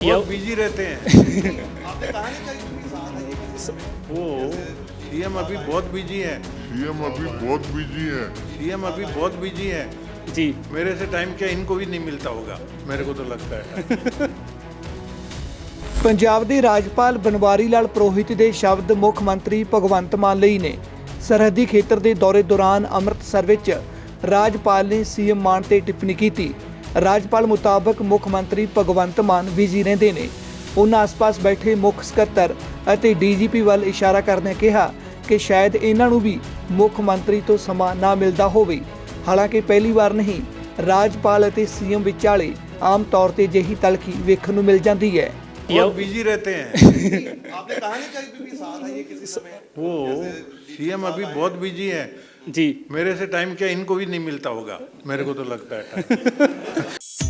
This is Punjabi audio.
बहुत बिजी रहते हैं वो सीएम अभी बहुत बिजी है सीएम अभी बहुत बिजी है सीएम अभी बहुत बिजी है जी मेरे से टाइम क्या इनको भी नहीं मिलता होगा मेरे को तो लगता है ਪੰਜਾਬ ਦੇ ਰਾਜਪਾਲ ਬਨਵਾਰੀ ਲਾਲ ਪ੍ਰੋਹਿਤ ਦੇ ਸ਼ਬਦ ਮੁੱਖ ਮੰਤਰੀ ਭਗਵੰਤ ਮਾਨ ਲਈ ਨੇ ਸਰਹੱਦੀ ਖੇਤਰ ਦੇ ਦੌਰੇ ਦੌਰਾਨ ਅੰਮ੍ਰਿਤਸਰ ਵਿੱਚ ਰਾਜਪਾਲ ਨੇ ਸੀਐਮ ਮਾਨ ਤੇ ਟਿੱਪਣੀ ਕੀਤੀ ਰਾਜਪਾਲ ਮੁਤਾਬਕ ਮੁੱਖ ਮੰਤਰੀ ਭਗਵੰਤ ਮਾਨ ਬਿਜ਼ੀ ਰਹਿੰਦੇ ਨੇ ਉਹਨਾਂ ਆਸ-ਪਾਸ ਬੈਠੇ ਮੁੱਖ ਸਕੱਤਰ ਅਤੇ ਡੀਜੀਪੀ ਵੱਲ ਇਸ਼ਾਰਾ ਕਰਦਿਆਂ ਕਿਹਾ ਕਿ ਸ਼ਾਇਦ ਇਹਨਾਂ ਨੂੰ ਵੀ ਮੁੱਖ ਮੰਤਰੀ ਤੋਂ ਸਮਾਂ ਨਾ ਮਿਲਦਾ ਹੋਵੇ ਹਾਲਾਂਕਿ ਪਹਿਲੀ ਵਾਰ ਨਹੀਂ ਰਾਜਪਾਲ ਅਤੇ ਸੀਐਮ ਵਿਚਾਲੇ ਆਮ ਤੌਰ ਤੇ ਜਿਹੀ ਤਲਖੀ ਵੇਖਣ ਨੂੰ ਮਿਲ ਜਾਂਦੀ ਹੈ बहुत बिजी रहते हैं आपने कहा नहीं कभी भी साथ आइए किसी समय वो सीएम अभी बहुत बिजी है जी मेरे से टाइम क्या इनको भी नहीं मिलता होगा मेरे को तो लगता है